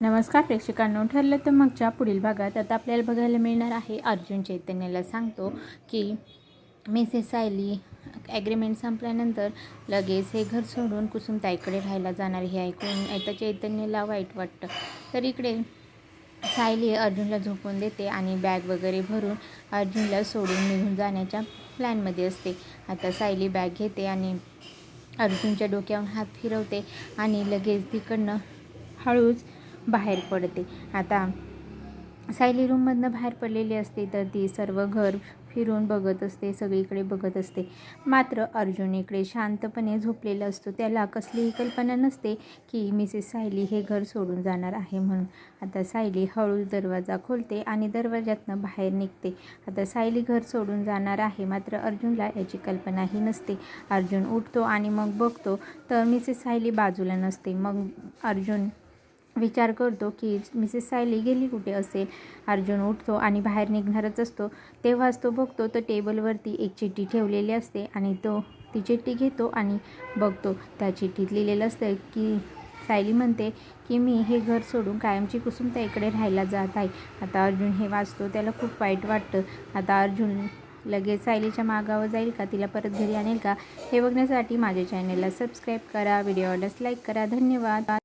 नमस्कार प्रेक्षकांनो ठरलं तर मागच्या पुढील भागात आता आपल्याला बघायला मिळणार आहे अर्जुन चैतन्याला सांगतो की मिसेस सायली ॲग्रीमेंट संपल्यानंतर लगेच हे घर सोडून कुसुमताईकडे राहायला जाणार हे ऐकून आता चैतन्याला वाईट वाटतं. तर इकडे सायली अर्जुनला झोपून देते आणि बॅग वगैरे भरून अर्जुनला सोडून निघून जाण्याच्या प्लॅनमध्ये असते. आता सायली बॅग घेते आणि अर्जुनच्या डोक्यावर हात फिरवते आणि लगेच तिकडनं हळूच बाहेर पडते. आता सायली रूममधनं बाहेर पडलेली असते तर ती सर्व घर फिरून बघत असते सगळीकडे बघत असते. मात्र अर्जुन इकडे शांतपणे झोपलेला असतो. त्याला कसलीही कल्पना नसते की मिसेस सायली हे घर सोडून जाणार आहे म्हणून. आता सायली हळूच दरवाजा खोलते आणि दरवाज्यातनं बाहेर निघते. आता सायली घर सोडून जाणार आहे मात्र अर्जुनला याची कल्पनाही नसते. अर्जुन उठतो आणि मग बघतो तर मिसेस सायली बाजूला नसते. मग अर्जुन विचार करतो की मिसेस सायली गेली कुठे असेल अर्जुन उठतो आणि बाहेर निघणारच असतो. तेव्हाच तो बघतो तर टेबलवरती एक चिठ्ठी ठेवलेली असते आणि तो ती चिठ्ठी घेतो आणि बघतो. त्या चिठ्ठीत लिहिलेलं असतं की सायली म्हणते की मी हे घर सोडून कायमची कुसुमताईकडे राहायला जात आहे. आता अर्जुन हे वाचतो त्याला खूप वाईट वाटतं. आता अर्जुन लगेच सायलीच्या मागावर जाईल का? तिला परत घरी आणेल का? हे बघण्यासाठी माझ्या चॅनलला सबस्क्राईब करा व्हिडिओ आवडल्यास लाईक करा. धन्यवाद.